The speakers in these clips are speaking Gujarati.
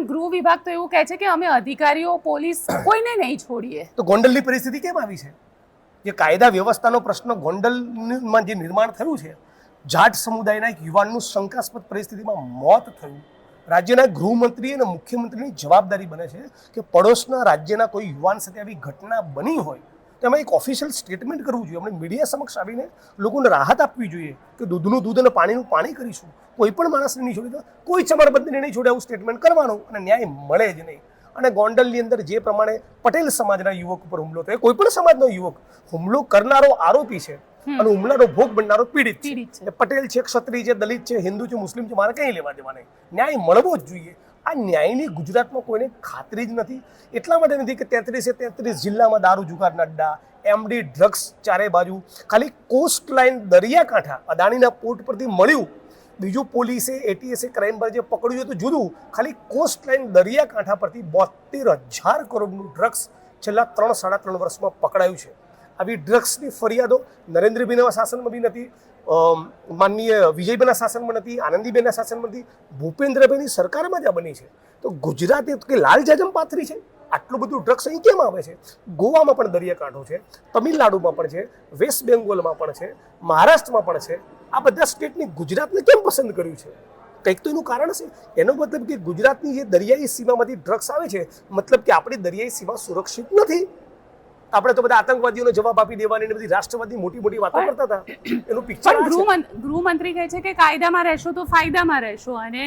પણ ગૃહ વિભાગ તો એવું કહે છે કે અમે અધિકારીઓ પોલીસ કોઈને નહીં છોડીએ. તો ગોંડલની પરિસ્થિતિ કેમ આવી છે? જે કાયદા વ્યવસ્થાનો પ્રશ્ન ગોંડલમાં જે નિર્માણ થયું છે જાટ સમુદાયના એક યુવાનનું શંકાસ્પદ પરિસ્થિતિમાં મોત થયું. રાજ્યના ગૃહમંત્રી અને મુખ્યમંત્રીની જવાબદારી બને છે કે પડોશના રાજ્યના કોઈ યુવાન સાથે આવી ઘટના બની હોય તો એમાં એક ઓફિશિયલ સ્ટેટમેન્ટ કરવું જોઈએ. આપણે મીડિયા સમક્ષ આવીને લોકોને રાહત આપવી જોઈએ કે દૂધનું દૂધ અને પાણીનું પાણી કરીશું. કોઈ પણ માણસને નહીં છોડી કોઈ ચમરબંધીને નહીં છોડે આવું સ્ટેટમેન્ટ કરવાનું અને ન્યાય મળે જ નહીં. અને ગોંડલની અંદર જે પ્રમાણે પટેલ સમાજના યુવક ઉપર હુમલો થયો કોઈ પણ સમાજનો યુવક હુમલો કરનારો આરોપી છે અને હુમલાનો ભોગ બનનારો પીડિત છે. પટેલ છે ક્ષત્રિય છે દલિત છે હિન્દુ છે મુસ્લિમ છે મારે કંઈ લેવા દેવા નહીં. ન્યાય મળવો જ જોઈએ. આ ન્યાયની ગુજરાતમાં કોઈને ખાતરી જ નથી. એટલા માટે નથી કે તેત્રીસે તેત્રીસ જિલ્લામાં દારૂ જુગારના અડ્ડા એમડી ડ્રગ્સ ચારે બાજુ, ખાલી કોસ્ટ લાઇન દરિયાકાંઠા અદાણીના પોર્ટ પરથી મળ્યું. બીજું પોલીસે, એટીએસે ક્રાઇમ બ્રાન્ચે પકડ્યું તો જુદું. ખાલી કોસ્ટ લાઇન દરિયાકાંઠા પરથી બોતેર હજાર કરોડનું ડ્રગ્સ છેલ્લા ત્રણ, સાડા ત્રણ વર્ષમાં પકડાયું છે. આવી ડ્રગ્સની ફરિયાદો નરેન્દ્રભાઈના શાસનમાં બી નથી માનનીય વિજયભાઈના શાસનમાં નથી, આનંદીબેનના શાસનમાં નથી, ભૂપેન્દ્રભાઈની સરકારમાં જ આ બની છે. તો ગુજરાતે કે લાલ જાજમ પાથરી છે? આટલું બધું ડ્રગ્સ અહીં કેમ આવે છે? ગોવામાં પણ દરિયાકાંઠો છે, તમિલનાડુમાં પણ છે, વેસ્ટ બેંગોલમાં પણ છે, મહારાષ્ટ્રમાં પણ છે. આ બધા સ્ટેટની ગુજરાતને કેમ પસંદ કર્યું છે? કંઈક તો એનું કારણ છે એનો મતલબ કે ગુજરાતની જે દરિયાઈ સીમામાંથી ડ્રગ્સ આવે છે, મતલબ કે આપણી દરિયાઈ સીમા સુરક્ષિત નથી. આપણે તો બધા આતંકવાદીઓને જવાબ આપી દેવાની ને બધી રાષ્ટ્રવાદી મોટી મોટી વાતો કરતા હતા. એનું પિક્ચર ગૃહમંત્રી કહે છે કે કાયદામાં રહેશો તો ફાયદામાં રહેશો અને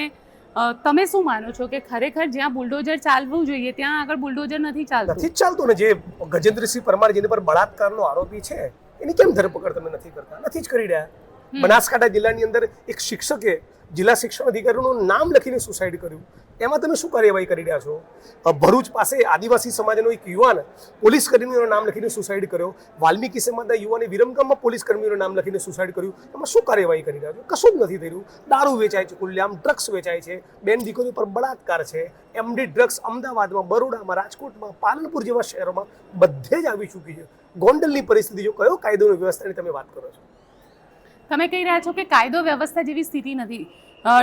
તમે શું માનો છો કે ખરેખર જ્યાં બુલડોઝર ચાલવું જોઈએ ત્યાં આગળ બુલડોઝર નથી ચાલતું? નથી ચાલતું ને જે ગજેન્દ્રસિંહ પરમાર જેની પર બળાત્કારનો આરોપી છે એની કેમ ધરપકડ તમે નથી કરતા? નથી જ કરી રહ્યા. બનાસકાંઠા જિલ્લાની અંદર એક શિક્ષકે જિલ્લા શિક્ષણ અધિકારીનું નામ લખીને સુસાઇડ કર્યું. એમાં તમે શું કાર્યવાહી કરી રહ્યા છો? ભરૂચ પાસે આદિવાસી સમાજનો એક યુવાન પોલીસ કર્મીનું નામ લખીને સુસાઇડ કર્યો. વાલ્મીકી સમાજના યુવાને વિરમગામમાં પોલીસ કર્મીનું નામ લખીને સુસાઇડ કર્યું. એમાં શું કાર્યવાહી કરી રહ્યા છો? કશું જ નથી રહ્યું. દારૂ વેચાય છે, ખુલ્લેઆમ ડ્રગ્સ વેચાય છે. બેન દીકરીઓ પર બળાત્કાર છે. એમડી ડ્રગ્સ અમદાવાદમાં, બરોડામાં, રાજકોટમાં, પાલનપુર જેવા શહેરોમાં બધે જ આવી ચૂકી છે. ગોંડલની પરિસ્થિતિ જો કયો કાયદો વ્યવસ્થાની તમે વાત કરો છો? તમે કહી રહ્યા છો કે કાયદો વ્યવસ્થા જેવી સ્થિતિ નથી.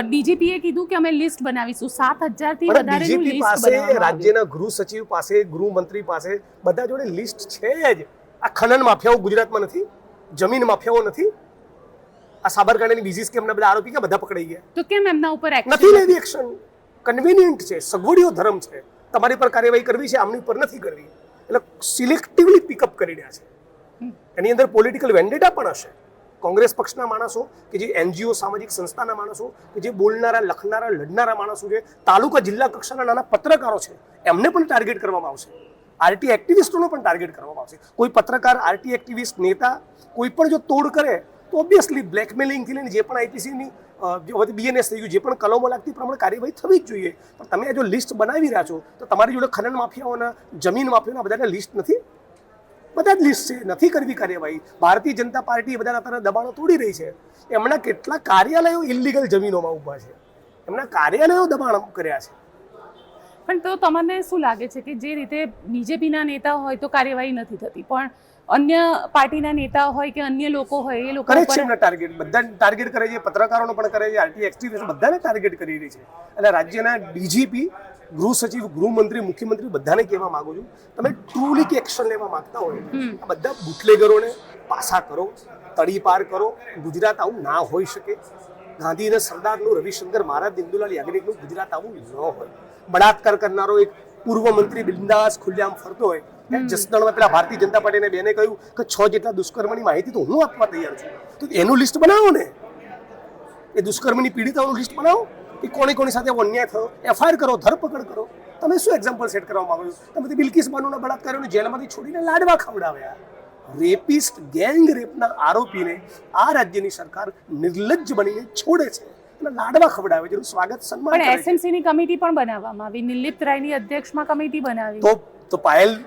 ડીજીપીએ કીધું કે અમે લિસ્ટ બનાવીશું. સાત હજારથી વધારેનું લિસ્ટ પાસે રાજ્યના ગૃહ સચિવ પાસે ગૃહમંત્રી પાસે બધા જોડે લિસ્ટ છે જ. આ ખનન માફિયાઓ ગુજરાતમાં નથી જમીન માફિયાઓ નથી. આ સાબરકાંઠાની બીજી સ્કેમના બધા આરોપી કે બધા પકડાઈ ગયા? તો કેમ એમના ઉપર નથી લેવી એક્શન કન્વિનિયન્ટ છે સગવડીઓ ધર્મ છે. તમારી પર કાર્યવાહી કરવી છે આમની પર નથી કરવી. એટલે સિલેક્ટિવલી પિકઅપ કરી રહ્યા છે. એની અંદર પોલિટિકલ વેન્ડેટા પણ હશે. કોંગ્રેસ પક્ષના માણસો કે જે એનજીઓ, સામાજિક સંસ્થાના માણસો કે જે બોલનારા, લખનારા, લડનારા માણસો છે, તાલુકા જિલ્લા કક્ષાના નાના પત્રકારો છે, એમને પણ ટાર્ગેટ કરવામાં આવશે. આરટી એક્ટિવિસ્ટોનો પણ ટાર્ગેટ કરવામાં આવશે. કોઈ પત્રકાર આરટી એક્ટિવિસ્ટ નેતા કોઈ પણ જો તોડ કરે, તો ઓબ્વિયસલી બ્લેકમેલિંગથી લઈને જે પણ આઈપીસીની હવે બીએનએસ થઈ ગયું, જે પણ કલમો લાગતી પ્રમાણે કાર્યવાહી થવી જ જોઈએ. પણ તમે આ જો લિસ્ટ બનાવી રહ્યા છો, તો તમારી જોડે ખનન માફિયાઓના, જમીન માફિયાઓના બધાને લિસ્ટ નથી બધા જ લિસ્ટ છે નથી કરવી કાર્યવાહી. ભારતીય જનતા પાર્ટી બધા અત્યારે દબાણો તોડી રહી છે. એમના કેટલા કાર્યાલયો ઇલીગલ જમીનોમાં ઊભા છે. એમના કાર્યાલયો દબાણ કર્યા છે. પણ તો તમને શું લાગે છે કે જે રીતે બીજેપીના નેતા હોય તો કાર્યવાહી નથી થતી? પણ અન્ય પાર્ટીના નેતા હોય કે અન્ય લોકો હોય એ લોકો કરે છે એમના ટાર્ગેટ બધા ટાર્ગેટ કરે છે પત્રકારોનો પણ કરે છે આરટી એક્સટી બધાને ટાર્ગેટ કરી રહી છે. અને રાજ્યના ડીજીપી ગૃહ સચિવ ગૃહમંત્રી મુખ્યમંત્રી બધાને કહેવા માંગુ છું તમે ટ્રુલી કે એક્શન લેવા માંગતા હોય આ બધા બુટલેગરોને પાસા કરો તડીપાર કરો ગુજરાત આવું ના હોઈ શકે. ગાંધી અને સરદારનું રવિશંકર મહારાજ ઇન્દુલાલ યાજ્ઞિકનું ગુજરાત આવું ન હોય. બળાત્કાર કરનારો એક પૂર્વ મંત્રી બિંદાસ ખુલ્લેઆમ ફરતો હોય. જસદણમાં પેલા ભારતીય જનતા પાર્ટીને બેને કહ્યું કે છ જેટલા દુષ્કર્મની માહિતી તો હું આપવા તૈયાર છું. તો એનું લિસ્ટ બનાવો ને. એ દુષ્કર્મની પીડિતાઓનું લિસ્ટ બનાવો. એ કોની કોની સાથે અન્યાય થયો? એફઆઈઆર કરો ધરપકડ કરો. તમે શું એક્ઝામ્પલ સેટ કરવા માંગો છો? તમે તે બિલકિસ બાનુના બળાત્કારીઓને જેલમાંથી છોડીને લાડવા ખવડાવ્યા. રેપિસ્ટ ગેંગ રેપના આરોપીને આ રાજ્યની સરકાર નિર્લજ્જ બનીને છોડે છે. અને લાડવા ખવડાવે છે સ્વાગત સન્માન પણ એસએમસી ની કમિટી પણ બનાવવામાં આવી. નિલિપ્ત રાયની અધ્યક્ષમાં કમિટી બનાવી. તો તો પાયલ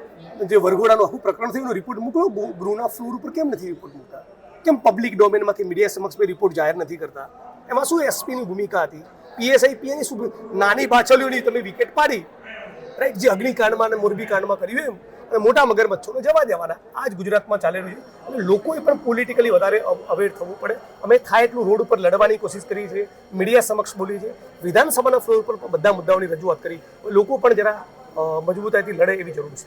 જે વરઘોડાનું આખું પ્રકરણ થયું એનો રિપોર્ટ મોકલો ગૃહના ફ્લોર ઉપર કેમ નથી રિપોર્ટ મૂકતા? કેમ પબ્લિક ડોમેનમાંથી મીડિયા સમક્ષ રિપોર્ટ જાહેર નથી કરતા? એમાં શું એસપીની ભૂમિકા હતી? પીએસઆઈ પીએની નાની બાચલીઓની તમે વિકેટ પાડી રાઈટ જે અગ્નિકાંડમાં અને મોરબી કાંડમાં કર્યું એમ, અને મોટા મગરમચ્છોને જવા દેવાના. આ જ ગુજરાતમાં ચાલે રહ્યું અને લોકોએ પણ પોલિટિકલી વધારે અવેર થવું પડે. અમે થાય એટલું રોડ ઉપર લડવાની કોશિશ કરી છે મીડિયા સમક્ષ બોલી છે વિધાનસભાના ફ્લોર પર બધા મુદ્દાઓની રજૂઆત કરી. લોકો પણ જરા મજબૂતાઈથી લડે એવી જરૂર છે.